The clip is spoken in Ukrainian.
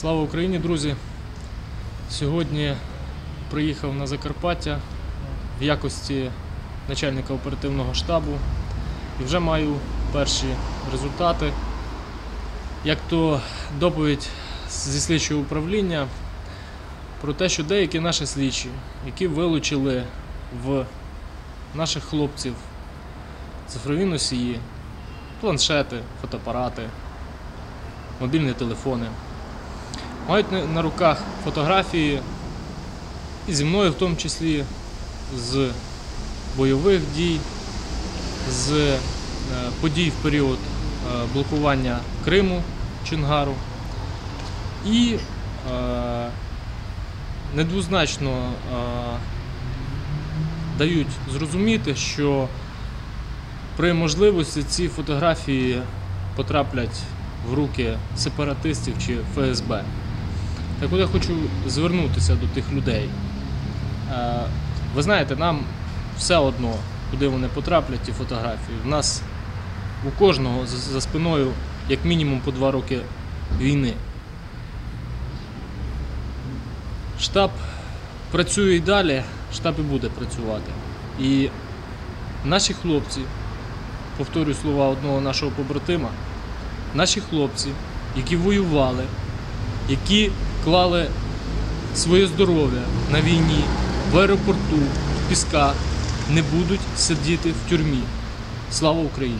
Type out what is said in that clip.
Слава Україні, друзі! Сьогодні приїхав на Закарпаття в якості начальника оперативного штабу і вже маю перші результати. Як то доповідь зі слідчого управління про те, що деякі наші слідчі, які вилучили в наших хлопців цифрові носії, планшети, фотоапарати, мобільні телефони, мають на- руках фотографії і зі мною в тому числі з бойових дій, з е, подій в період е, блокування Криму Чингару. І е, недвозначно е, дають зрозуміти, що при можливості ці фотографії потраплять в руки сепаратистів чи ФСБ. Так от я хочу звернутися до тих людей. Е, Ви знаєте, нам все одно, куди вони потраплять, ті фотографії. В нас у кожного за- спиною як мінімум по два роки війни. Штаб працює і далі, штаб і буде працювати. І наші хлопці, повторюю слова одного нашого побратима, наші хлопці, які воювали, які клали своє здоров'я на війні, в аеропорту, в пісках, не будуть сидіти в тюрмі. Слава Україні!